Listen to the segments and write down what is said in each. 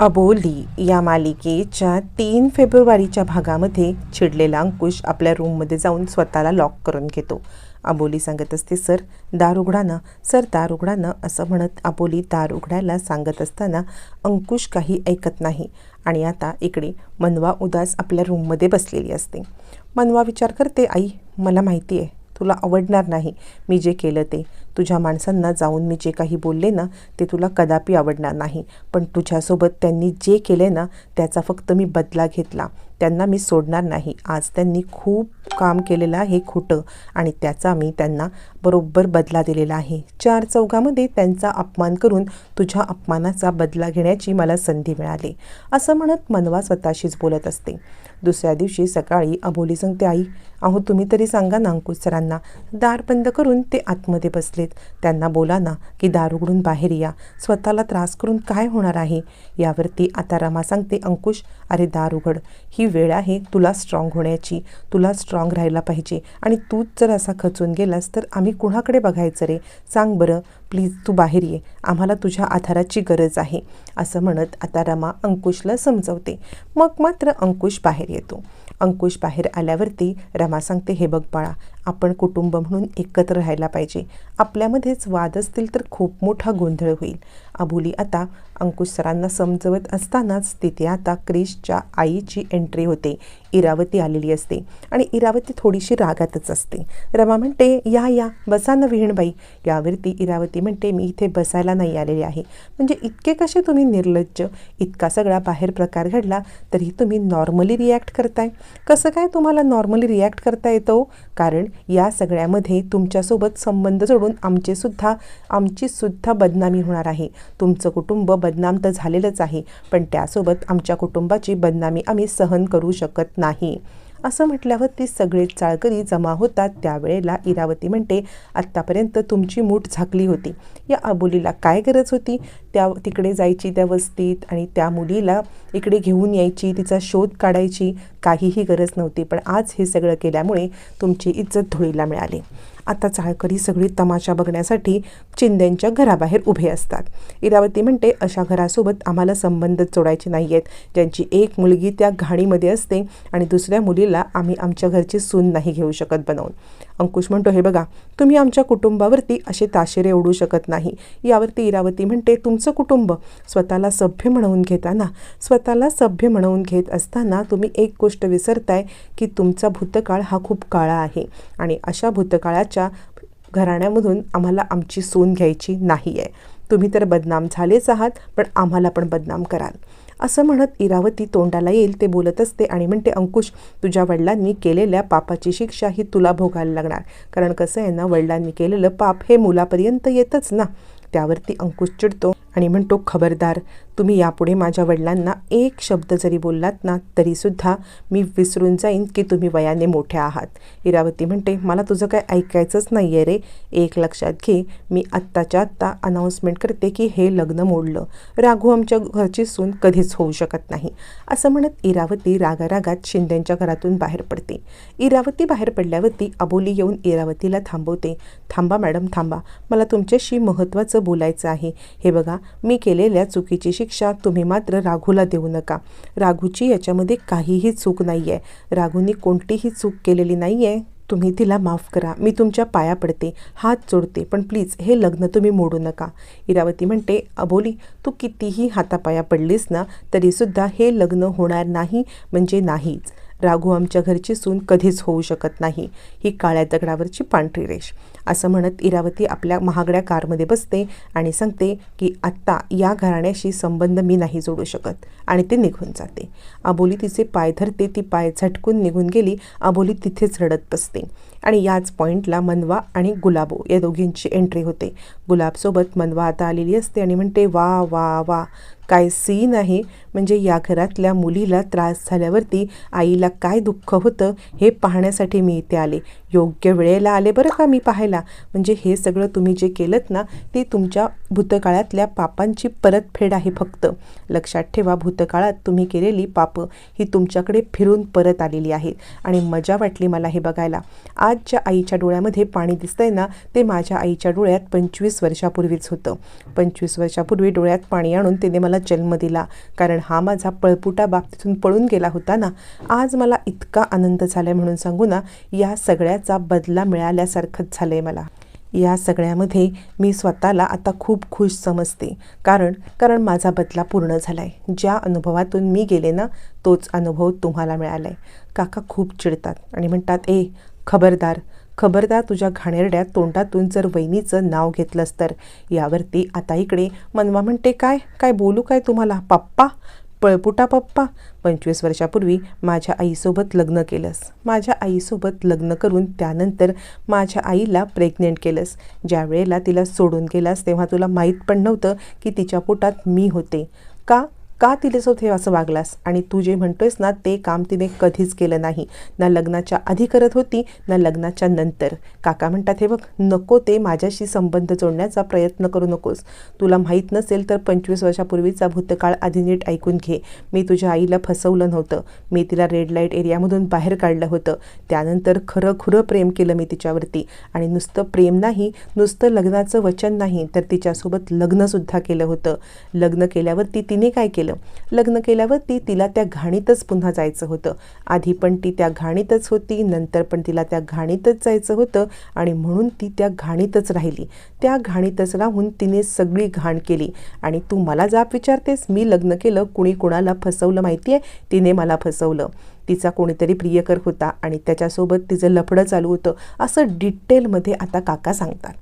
अबोली या मालिकेच्या तीन फेब्रुवारीच्या भागामध्ये चिडलेला अंकुश आपल्या रूममध्ये जाऊन स्वतःला लॉक करून घेतो. अबोली सांगत असते सर दार उघडा ना सर दार उघडा ना असं म्हणत अबोली दार उघडायला सांगत असताना अंकुश काही ऐकत नाही आणि आता इकडे मनवा उदास आपल्या रूममध्ये बसलेली असते. मनवा विचार करते आई मला माहिती आहे तुला आवडणार नाही. मी जे केलं ते. तुझ्या माणसांना जाऊन मी जे काही बोलले ना ते तुला कदापि आवडणार नाही. पण तुझ्यासोबत त्यांनी जे केले ना त्याचा फक्त मी बदला घेतला. त्यांना मी सोडणार नाही. आज त्यांनी खूप काम केलेलं आहे खोटं आणि त्याचा मी त्यांना बरोबर बदला दिलेला आहे. चार चौघामध्ये त्यांचा अपमान करून तुझ्या अपमानाचा बदला घेण्याची मला संधी मिळाली. असं म्हणत मनवा स्वतःशीच बोलत असते. दुसऱ्या दिवशी सकाळी अबोली सांगते आई अहो तुम्ही तरी सांगा ना अंकुश सरांना. दार बंद करून ते आतमध्ये बसलेत. त्यांना बोला ना की दार उघडून बाहेर या. स्वतःला त्रास करून काय होणार आहे? यावरती आता रमा सांगते अंकुश अरे दार उघड. ही वेळ आहे तुला स्ट्रॉंग होण्याची. तुला स्ट्रॉंग राहायला पाहिजे. आणि तूच जर असा खचून गेलास तर आम्ही कुणाकडे बघायचं रे? सांग बरं. प्लीज तू बाहेर ये. आम्हाला तुझ्या आधाराची गरज आहे. असं म्हणत आता रमा अंकुशला समजवते. मग मात्र अंकुश बाहेर येतो. अंकुश बाहेर आल्यावरती रमा सांगते हे बघ बाळा आपण कुटुंब म्हणून एकत्र राहायला पाहिजे. आपल्यामध्येच वाद असतील तर खूप मोठा गोंधळ होईल. अबोली आता अंकुश सरांना समजवत असतानाच तिथे आता क्रिशच्या आईची एंट्री होते. इरावती आलेली असते आणि इरावती थोडीशी रागातच असते. रमा म्हणते या या बसा ना विहीणबाई. यावरती इरावती म्हणते मी इथे बसायला नाही आलेली आहे. म्हणजे इतके कसे तुम्ही निर्लज्ज? इतका सगळा बाहेर प्रकार घडला तरी तुम्ही नॉर्मली रिॲक्ट करताय. कसं काय तुम्हाला नॉर्मली रिॲक्ट करता येतो? कारण या सगळ्यामध्ये तुमच्यासोबत संबंध जोडून आमचेसुद्धा आमचीसुद्धा बदनामी होणार आहे. तुमचं कुटुंब बदनाम तर झालेलंच आहे पण त्यासोबत आमच्या कुटुंबाची बदनामी आम्ही सहन करू शकत नाही. असं म्हटल्यावर ती सगळे चाळकरी जमा होतात. त्यावेळेला इरावती म्हणते आत्तापर्यंत तुमची मूठ झाकली होती. या अबोलीला काय गरज होती? त्या तिकडे जायची त्या वस्तीत आणि त्या मुलीला इकडे घेऊन यायची तिचा शोध काढायची काहीही गरज नव्हती. पण आज हे सगळं केल्यामुळे तुमची इज्जत धुळीला मिळाली. आता चाळकरी सगळी तमाशा बघण्यासाठी चिंद्यांच्या घराबाहेर उभे असतात. इरावती म्हणते अशा घरासोबत आम्हाला संबंध जोडायचे नाही आहेत ज्यांची एक मुलगी त्या घाणीमध्ये असते आणि दुसऱ्या मुलीला आम्ही आमच्या घरची सून नाही घेऊ शकत बनवून. अंकुश म्हणतो हे बघा तुम्ही आमच्या कुटुंबावरती असे ताशेरे ओढू शकत नाही. यावरती इरावती म्हणते तुमचं कुटुंब स्वतःला सभ्य म्हणवून घेताना स्वतःला सभ्य म्हणवून घेत असताना तुम्ही एक गोष्ट विसरताय की तुमचा भूतकाळ हा खूप काळा आहे. आणि अशा भूतकाळाच्या घराण्यामधून आम्हाला आमची सून घ्यायची नाही आहे तुम्ही तर बदनाम झालेच आहात पण आम्हाला पण बदनाम कराल. असं म्हणत इरावती तोंडाला येईल ते बोलत असते आणि म्हणते अंकुश तुझ्या वडिलांनी केलेल्या पापाची शिक्षा ही तुला भोगायला लागणार. कारण कसं आहे ना वडिलांनी केलेलं पाप हे मुलापर्यंत येतच ना. त्यावरती अंकुश चिडतो. आणि म्हणतो खबरदार तुम्ही यापुढे माझ्या वडिलांना एक शब्द जरी बोललात ना तरीसुद्धा मी विसरून जाईन की तुम्ही वयाने मोठ्या आहात. इरावती म्हणते मला तुझं काय ऐकायचंच नाही आहे रे. एक लक्षात घे मी आत्ताच्या आत्ता अनाऊन्समेंट करते की हे लग्न मोडलं. राघू आमच्या घरची सून कधीच होऊ शकत नाही. असं म्हणत इरावती रागारागात शिंद्यांच्या घरातून बाहेर पडते. इरावती बाहेर पडल्यावरती अबोली येऊन इरावतीला थांबवते. थांबा मॅडम थांबा. मला तुमच्याशी महत्त्वाचं बोलायचं आहे. हे बघा मी केलेल्या चुकीची शिक्षा तुम्ही मात्र राघूला देऊ नका. राघूची याच्यामध्ये काहीही चूक नाही आहे राघूनी कोणतीही चूक केलेली नाही आहे तुम्ही तिला माफ करा. मी तुमच्या पाया पडते. हात जोडते. पण प्लीज हे लग्न तुम्ही मोडू नका. इरावती म्हणते अबोली तू कितीही हातापाया पडलीस ना तरीसुद्धा हे लग्न होणार नाही म्हणजे नाहीच. राघू आमच्या घरची सून कधीच होऊ शकत नाही. ही काळ्या दगडावरची पांढरी रेष. असं म्हणत इरावती आपल्या महागड्या कारमध्ये बसते आणि सांगते की आत्ता या घराण्याशी संबंध मी नाही जोडू शकत. आणि ते निघून जाते. अबोली तिचे पाय धरते ती पाय झटकून निघून गेली अबोली तिथेच रडत बसते. आणि याच पॉईंटला मनवा आणि गुलाबो या दोघींची एंट्री होते. गुलाबसोबत मनवा आता आलेली असते आणि म्हणते वा वा वा. काय सीन आहे. म्हणजे या घरातल्या मुलीला त्रास झाल्यावरती आईला काय दुःख होतं हे पाहण्यासाठी मी इथे आले. योग्य वेळेला आले बरं का मी पाहायला? म्हणजे हे सगळं तुम्ही जे केलं ना ते तुमच्या भूतकाळातल्या पापांची परतफेड आहे फक्त. लक्षात ठेवा भूतकाळात तुम्ही केलेली पापं ही तुमच्याकडे फिरून परत आलेली आहेत. आणि मजा वाटली मला हे बघायला. आज ज्या आईच्या डोळ्यामध्ये पाणी दिसतंय ना ते माझ्या आईच्या डोळ्यात पंचवीस वर्षापूर्वीच होतं. पंचवीस वर्षापूर्वी डोळ्यात पाणी आणून तिने मला जन्म दिला कारण हा माझा पळपुटा बाप तिथून पळून गेला होता ना आज मला इतका आनंद झालाय म्हणून सांगू ना या सगळ्याचा बदला मिळाल्यासारखंच झालं आहे मला. या सगळ्यामध्ये मी स्वतःला आता खूप खुश समजते. कारण कारण माझा बदला पूर्ण झाला आहे ज्या अनुभवातून मी गेले ना तोच अनुभव तुम्हाला मिळाला आहे काका खूप चिडतात आणि म्हणतात ए खबरदार खबरदार तुझ्या घाणेरड्या तोंडातून जर वहिनीचं नाव घेतलंस तर. यावरती आता इकडे मनवा म्हणते काय? काय बोलू काय तुम्हाला? पप्पा? पळपुटा पप्पा? पंचवीस वर्षापूर्वी माझ्या आईसोबत लग्न केलंस. माझ्या आईसोबत लग्न करून त्यानंतर माझ्या आईला प्रेग्नेंट केलंस. ज्या वेळेला तिला सोडून गेलास तेव्हा तुला माहीत पण नव्हतं की तिच्या पोटात मी होते. का? का तिच्यासोबत हे असं वागलास? आणि तू जे म्हणतोयस ना ते काम तिने कधीच केलं नाही. ना लग्नाच्या आधी करत होती ना लग्नाच्या नंतर. काका म्हणतात हे बघ नको ते माझ्याशी संबंध जोडण्याचा प्रयत्न करू नकोस. तुला माहीत नसेल तर पंचवीस वर्षापूर्वीचा भूतकाळ आधी नीट ऐकून घे. मी तुझ्या आईला फसवलं नव्हतं. मी तिला रेड लाइट एरियामधून बाहेर काढलं होतं. त्यानंतर खरं खुरं प्रेम केलं मी तिच्यावरती. आणि नुसतं प्रेम नाही नुसतं लग्नाचं वचन नाही तर तिच्यासोबत लग्नसुद्धा केलं होतं. लग्न केल्यावरती तिने काय केलं? लग्न केल्यावरती तिला त्या घाणीतच पुन्हा जायचं होतं. आधी पण ती त्या घाणीतच होती नंतर पण तिला त्या घाणीतच जायचं होतं आणि म्हणून ती त्या घाणीतच राहिली. त्या घाणीतच राहून तिने सगळी घाण केली. आणि तू मला जाप विचारतेस मी लग्न केलं कुणी कुणाला फसवलं माहिती आहे तिने मला फसवलं. तिचा कोणीतरी प्रियकर होता आणि त्याच्यासोबत तिचं लफडं चालू होतं. असं डिटेलमध्ये आता काका सांगतात.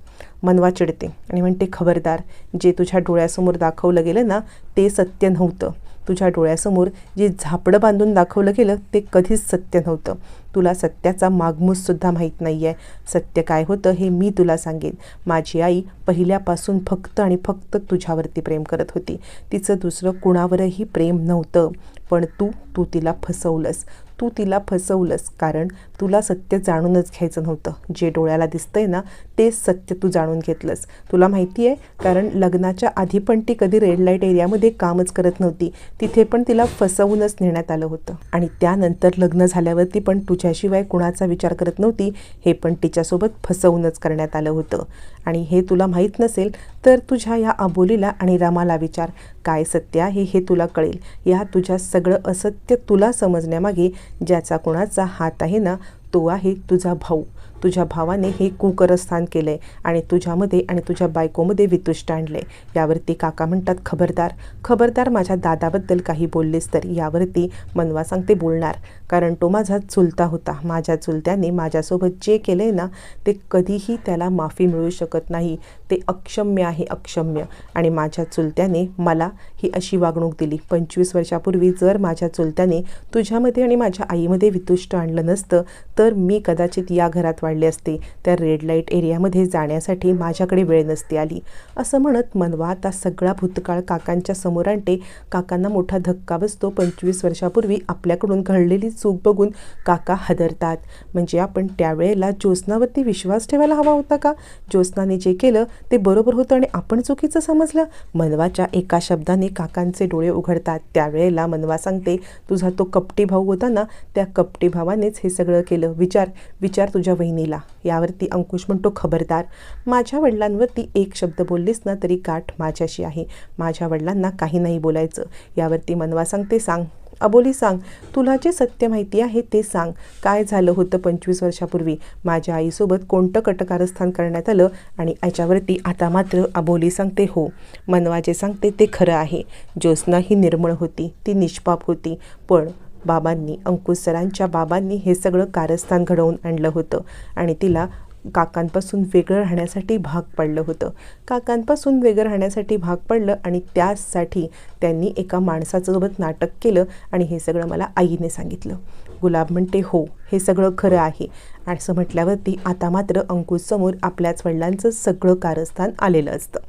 मनवा चिडते आणि म्हणते खबरदार जे तुझ्या डोळ्यासमोर दाखवलं गेलं ना ते सत्य नव्हतं. तुझ्या डोळ्यासमोर जे झापडं बांधून दाखवलं गेलं ते कधीच सत्य नव्हतं. तुला सत्याचा मागमूससुद्धा माहीत नाही आहे सत्य काय होतं हे मी तुला सांगेन. माझी आई पहिल्यापासून फक्त आणि फक्त तुझ्यावरती प्रेम करत होती. तिचं दुसरं कुणावरही प्रेम नव्हतं. पण तू तू तिला फसवलंस. तू तिला फसवलंस कारण तुला सत्य जाणूनच घ्यायचं नव्हतं. जे डोळ्याला दिसतंय ना तेच सत्य तू जाणून घेतलंस. तुला माहिती आहे कारण लग्नाच्या आधी पण ती कधी रेड लाइट एरियामध्ये कामच करत नव्हती. तिथे पण तिला फसवूनच नेण्यात आलं होतं. आणि त्यानंतर लग्न झाल्यावरती पण तुझ्याशिवाय कुणाचा विचार करत नव्हती. हे पण तिच्यासोबत फसवूनच करण्यात आलं होतं. आणि हे तुला माहीत नसेल तर तुझ्या या अबोलीला आणि रामाला विचार. काय सत्य आहे हे तुला कळेल. या तुझ्या सगळं असत्य तुला समजण्यामागे ज्याचा कुणाचा हात आहे ना तो आहे तुझा भाऊ. तुझ्या भावाने हे कुकरस्थान केलं आहे आणि तुझ्यामध्ये आणि तुझ्या बायकोमध्ये वितुष्ट आणलं आहे यावरती काका म्हणतात खबरदार. खबरदार माझ्या दादाबद्दल काही बोललेस तर यावरती मनवा सांगते बोलणार. कारण तो माझा चुलता होता. माझ्या चुलत्याने माझ्यासोबत जे केलं आहे ना ते कधीही त्याला माफी मिळू शकत नाही. ते अक्षम्य आहे अक्षम्य. आणि माझ्या चुलत्याने मला ही अशी वागणूक दिली. पंचवीस वर्षापूर्वी जर माझ्या चुलत्याने तुझ्यामध्ये आणि माझ्या आईमध्ये वितुष्ट आणलं नसतं तर मी कदाचित या घरात वाढले असते. त्या रेड लाइट एरियामध्ये जाण्यासाठी माझ्याकडे वेळ नसती आली. असं म्हणत मनवा आता सगळा भूतकाळ काकांच्या समोर आणते. काकांना मोठा धक्का बसतो. पंचवीस वर्षापूर्वी आपल्याकडून घडलेली चूक बघून काका हदरतात. म्हणजे आपण त्यावेळेला ज्योत्स्नावरती विश्वास ठेवायला हवा होता का? ज्योत्स्नाने जे केलं ते बरोबर होतं आणि आपण चुकीचं समजलं. मनवाच्या एका शब्दाने काकांचे डोळे उघडतात. त्यावेळेला मनवा सांगते तुझा तो कपटी भाऊ होता ना त्या कपटी भावानेच हे सगळं केलं. विचार विचार तुझ्या वहिनीला. यावरती अंकुश म्हणतो खबरदार. माझ्या वडिलांवरती एक शब्द बोललीस ना तरी गाठ माझ्याशी आहे. माझ्या वडिलांना काही नाही बोलायचं. यावरती मनवा सांगते सांग. अबोली सांग. तुला जे सत्य माहिती आहे ते सांग. काय झालं होतं पंचवीस वर्षापूर्वी? माझ्या आईसोबत कोणतं कटकारस्थान करण्यात आलं? आणि याच्यावरती आता मात्र अबोली सांगते हो. मनवा जे सांगते ते खरं आहे. ज्योत्स्ना ही निर्मळ होती. ती निष्पाप होती. पण बाबांनी अंकुश सरांच्या बाबांनी हे सगळं कारस्थान घडवून आणलं होतं आणि तिला काकांपासून वेगळं राहण्यासाठी भाग पडलं होतं. काकांपासून वेगळं राहण्यासाठी भाग पडलं आणि त्यासाठी त्यांनी एका माणसासोबत नाटक केलं आणि हे सगळं मला आईने सांगितलं. गुलाब म्हणते हो हे सगळं खरं आहे. असं म्हटल्यावरती आता मात्र अंकुशसमोर आपल्याच वडिलांचं सगळं कारस्थान आलेलं असतं.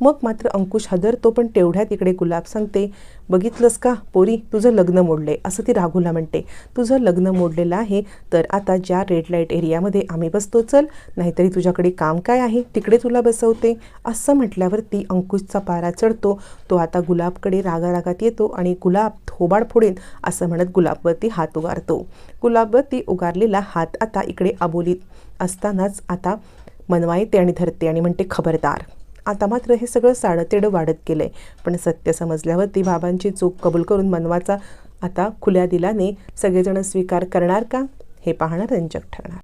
मग मात्र अंकुश हदरतो पण तेवढ्या तिकडे गुलाब सांगते बघितलंस का पोरी तुझं लग्न मोडले असं ती राघूला म्हणते तुझं लग्न मोडलेलं आहे तर आता ज्या रेड लाइट एरियामध्ये आम्ही बसतो चल नाहीतरी तुझ्याकडे काम काय आहे तिकडे तुला बसवते. असं म्हटल्यावरती अंकुशचा पारा चढतो तो आता गुलाबकडे रागारागात येतो आणि गुलाब थोबाड फोडेन असं म्हणत गुलाबवरती हात उगारतो. गुलाबवरती उगारलेला हात आता इकडे अबोलीत असतानाच आता मनवा येते आणि धरते आणि म्हणते खबरदार. आता मात्र हे सगळं साडतेडं वाढत गेलं. आहे पण सत्य समजल्यावरती बाबांची चूक कबूल करून मनवाचा आता खुल्या दिलाने सगळेजण स्वीकार करणार का? हे पाहणं रंजक ठरणार.